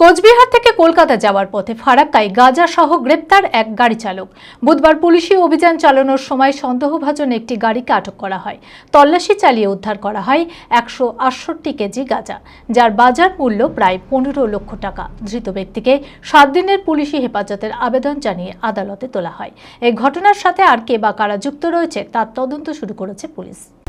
কোচবিহার থেকে কলকাতা যাওয়ার পথে ফারাক্কায় গাঁজা সহ গ্রেপ্তার এক গাড়ি চালক বুধবার পুলিশি অভিযান চালানোর সময় সন্দেহভাজন একটি গাড়িকে আটক করা হয়। তল্লাশি চালিয়ে উদ্ধার করা হয় একশো আটষট্টি কেজি গাঁজা, যার বাজার মূল্য প্রায় পনেরো লক্ষ টাকা। ধৃত ব্যক্তিকে সাত দিনের পুলিশি হেফাজতের আবেদন জানিয়ে আদালতে তোলা হয়। এই ঘটনার সাথে আর কে বা কারা যুক্ত রয়েছে তার তদন্ত শুরু করেছে পুলিশ।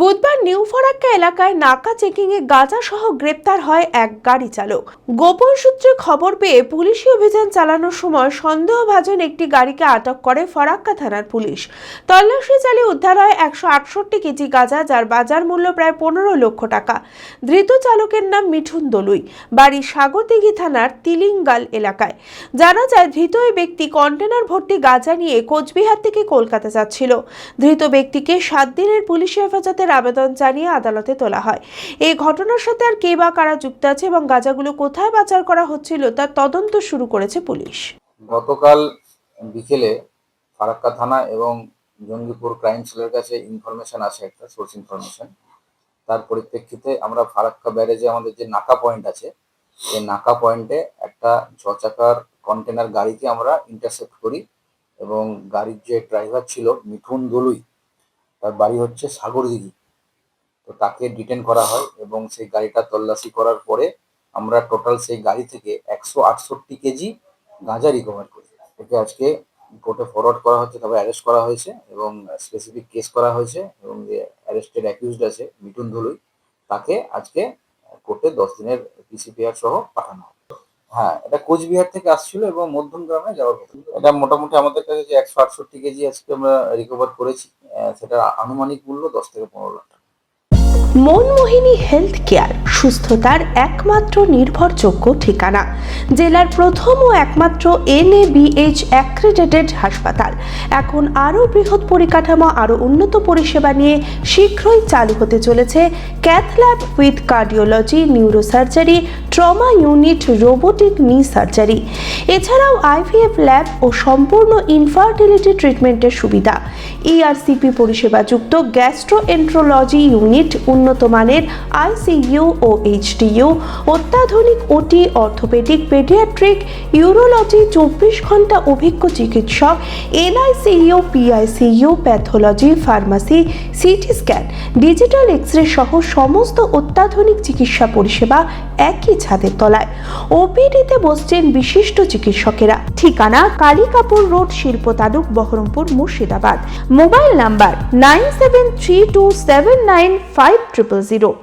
বুধবার নিউ ফরাক্কা এলাকায় নাকা চেকিংয়ে গাঁজা সহ গ্রেপ্তার হয় এক গাড়ি চালক গোপন সূত্রে খবর পেয়ে পুলিশি অভিযান চালানোর সময় সন্দেহভাজন একটি গাড়িকে আটক করে ফরাক্কা থানার পুলিশ। তল্লাশি চালিয়ে উদ্ধার হয় একশো আটষট্টি কেজি গাঁজা, যার বাজার মূল্য প্রায় পনেরো লক্ষ টাকা। ধৃত চালকের নাম মিঠুন দলুই। বাড়ি সাগরদিঘি থানার তিলিঙ্গাল এলাকায়। জানা যায়, ধৃত ওই ব্যক্তি কন্টেনার ভর্তি গাঁজা নিয়ে কোচবিহার থেকে কলকাতা যাচ্ছিল। ধৃত ব্যক্তিকে সাত দিনের পুলিশি হেফাজতের আবেদন জানিয়ে আদালতে তোলা হয়। এই ঘটনার সাথে আর কে বা কারা যুক্ত আছে এবং গাঁজাগুলো কোথায় পাচার করা হচ্ছিল তার তদন্ত শুরু করেছে পুলিশ। গতকাল বিকেলে ফারাক্কা থানা এবং জঙ্গিপুর ক্রাইম সেলের কাছে ইনফরমেশন আছে একটা সোর্স ইনফরমেশন তার পরিপ্রেক্ষিতে আমরা ফারাক্কা ব্যারেজে আমাদের যে নাকা পয়েন্ট আছে, এই নাকা পয়েন্টে একটা ছ চাকার কন্টেনার গাড়িকে আমরা ইন্টারসেপ্ট করি এবং গাড়ির যে ড্রাইভার ছিল মিঠুন দলুই, তার বাড়ি হচ্ছে সাগরদিঘি। তো তাকে ডিটেন করা হয় এবং সেই গাড়িটা তল্লাশি করার পরে আমরা টোটাল সেই গাড়ি থেকে একশো আটষট্টি কেজি গাঁজা রিকভার করি। একে আজকে কোর্টে ফরওয়ার্ড করা হচ্ছে তবে অ্যারেস্ট করা হয়েছে এবং স্পেসিফিক কেস করা হয়েছে এবং যে অ্যারেস্টেড অ্যাকিউজড আছে, মিঠুন ধলুই, তাকে আজকে কোর্টে দশ দিনের পিসিপিআর সহ পাঠানো হবে। হ্যাঁ এটা কোচবিহার থেকে আসছিল এবং মধ্যম গ্রামে যাওয়ার কথা। এটা মোটামুটি আমাদের কাছে যে একশো আটষট্টি কেজি আজকে আমরা রিকভার করেছি সেটা আনুমানিক মূল্য দশ থেকে পনেরো লাখ মনমোহিনী হেলথ কেয়ার, সুস্থতার একমাত্র নির্ভরযোগ্য ঠিকানা। জেলার প্রথম ও একমাত্র এনএবিএইচ অ্যাক্রেডিটেড হাসপাতাল। এখন আরও বৃহৎ পরিকাঠামো, আরও উন্নত পরিষেবা নিয়ে শীঘ্রই চালু হতে চলেছে cath lab with cardiology, neurosurgery, trauma unit, robotic knee surgery এছাড়াও আইভিএফ ল্যাব ও সম্পূর্ণ ইনফার্টিলিটি ট্রিটমেন্টের সুবিধা। ইআরসিপি পরিষেবাযুক্ত গ্যাস্ট্রোএন্ট্রোলজি ইউনিট উন্নত মানের আইসিইউ ও এইচডিইউ অত্যাধুনিক ওটি অর্থোপেডিক পেডিয়াট্রিক, ইউরোলজি চব্বিশ ঘণ্টা অভিজ্ঞ চিকিৎসক NICU PICU pathology, pharmacy, CT scan, digital X ray সহ সমস্ত অত্যাধুনিক চিকিৎসা পরিষেবা একই ছাদের তলায়। ওপিডিতে বসছেন বিশিষ্ট চিকিৎসকেরা। ঠিকানা কালিকাপুর রোড, শিল্প তালুক, Baharampur, Murshidabad. Mobile number nine seven three two seven nine five triple zero